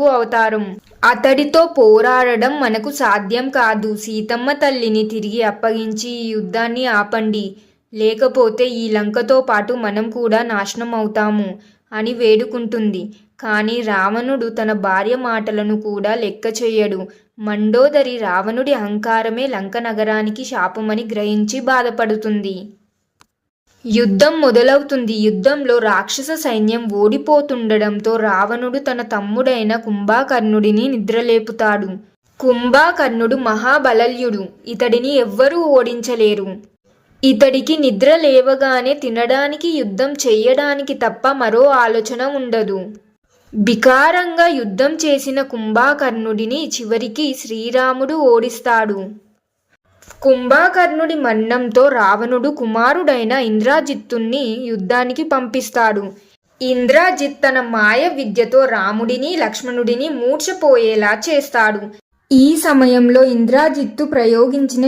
అవతారం. అతడితో పోరాడడం మనకు సాధ్యం కాదు. సీతమ్మ తల్లిని తిరిగి అప్పగించి ఈ యుద్ధాన్ని ఆపండి. లేకపోతే ఈ లంకతో పాటు మనం కూడా నాశనం అవుతాము అని వేడుకుంటుంది. కానీ రావణుడు తన భార్య మాటలను కూడా లెక్క చేయడు. మండోదరి రావణుడి అహంకారమే లంక నగరానికి శాపమని గ్రహించి బాధపడుతుంది. యుద్ధం మొదలవుతుంది. యుద్ధంలో రాక్షస సైన్యం ఓడిపోతుండడంతో రావణుడు తన తమ్ముడైన కుంభాకర్ణుడిని నిద్రలేపుతాడు. కుంభాకర్ణుడు మహాబలల్యుడు. ఇతడిని ఎవ్వరూ ఓడించలేరు. ఇతడికి నిద్ర లేవగానే తినడానికి యుద్ధం చేయడానికి తప్ప మరో ఆలోచన ఉండదు. బికారంగా యుద్ధం చేసిన కుంభాకర్ణుడిని చివరికి శ్రీరాముడు ఓడిస్తాడు. కుంభాకర్ణుడి మరణంతో రావణుడు కుమారుడైన ఇంద్రాజిత్తుణ్ణి యుద్ధానికి పంపిస్తాడు. ఇంద్రాజిత్ తన మాయ విద్యతో రాముడిని లక్ష్మణుడిని మూర్చపోయేలా చేస్తాడు. ఈ సమయంలో ఇంద్రాజిత్తు ప్రయోగించిన